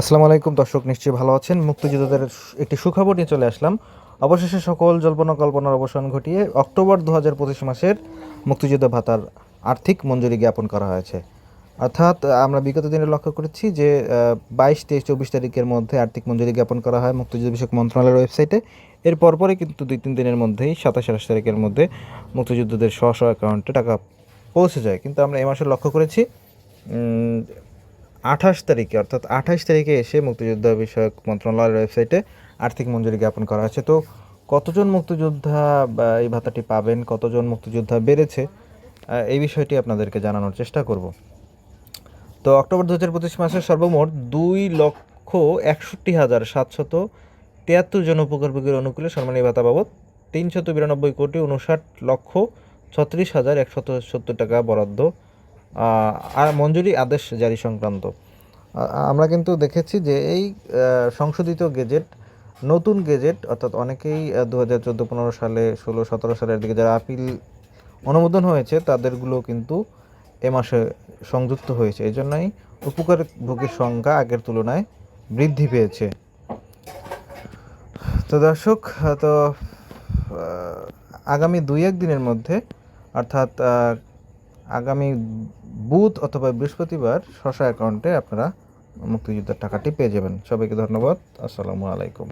আসসালামু আলাইকুম, দর্শক নিশ্চয়ই ভালো আছেন। মুক্তিযোদ্ধাদের একটি সুখবর নিয়ে চলে আসলাম। অবশেষে সকল জল্পনা কল্পনার অবসান ঘটিয়ে অক্টোবর দু হাজার পঁচিশ মাসের মুক্তিযোদ্ধা ভাতার আর্থিক মঞ্জুরি জ্ঞাপন করা হয়েছে। অর্থাৎ আমরা বিগত দিনে লক্ষ্য করেছি যে বাইশ, তেইশ, চব্বিশ তারিখের মধ্যে আর্থিক মঞ্জুরি জ্ঞাপন করা হয় মুক্তিযুদ্ধ বিষয়ক মন্ত্রণালয়ের ওয়েবসাইটে। এর পরপরই কিন্তু দুই, তিন দিনের মধ্যেই সাতাশ, আঠাশ তারিখের মধ্যে মুক্তিযোদ্ধাদের স্ব স্ব অ্যাকাউন্টে টাকা পৌঁছে যায়। কিন্তু আমরা এ মাসে লক্ষ্য করেছি আঠাশ তারিখে, অর্থাৎ আঠাশ তারিখে এসে মুক্তিযোদ্ধা বিষয়ক মন্ত্রণালয়ের ওয়েবসাইটে আর্থিক মঞ্জুরি জ্ঞাপন করা হয়েছে। তো কতজন মুক্তিযোদ্ধা এই ভাতাটি পাবেন, কতজন মুক্তিযোদ্ধা বেড়েছে এই বিষয়টি আপনাদেরকে জানানোর চেষ্টা করব। তো অক্টোবর দু হাজার পঁচিশ মাসের সর্বমোট দুই লক্ষ একষট্টি হাজার সাতশত তিয়াত্তর জন উপকর্মীদের অনুকূলে সম্মানী ভাতা বাবদ তিনশত বিরানব্বই কোটি উনষাট লক্ষ ছত্রিশ হাজার একশত সত্তর টাকা বরাদ্দ আর মঞ্জুরি আদেশ জারি সংক্রান্ত। আমরা কিন্তু দেখেছি যে এই সংশোধিত গেজেট, নতুন গেজেট, অর্থাৎ অনেকেই দু হাজার চোদ্দ, পনেরো সালে, ষোলো, সতেরো সালের দিকে যারা আপিল অনুমোদন হয়েছে, তাদেরগুলো কিন্তু এ মাসে সংযুক্ত হয়েছে। এই জন্যই উপকার উপকারভোগীর সংখ্যা আগের তুলনায় বৃদ্ধি পেয়েছে। তো দর্শক, তো আগামী দুই এক দিনের মধ্যে, অর্থাৎ আগামী বুধ অথবা বৃহস্পতিবার শশা অ্যাকাউন্টে আপনারা মুক্তিযোদ্ধার টাকাটি পেয়ে যাবেন। সবাইকে ধন্যবাদ। আসসালামু আলাইকুম।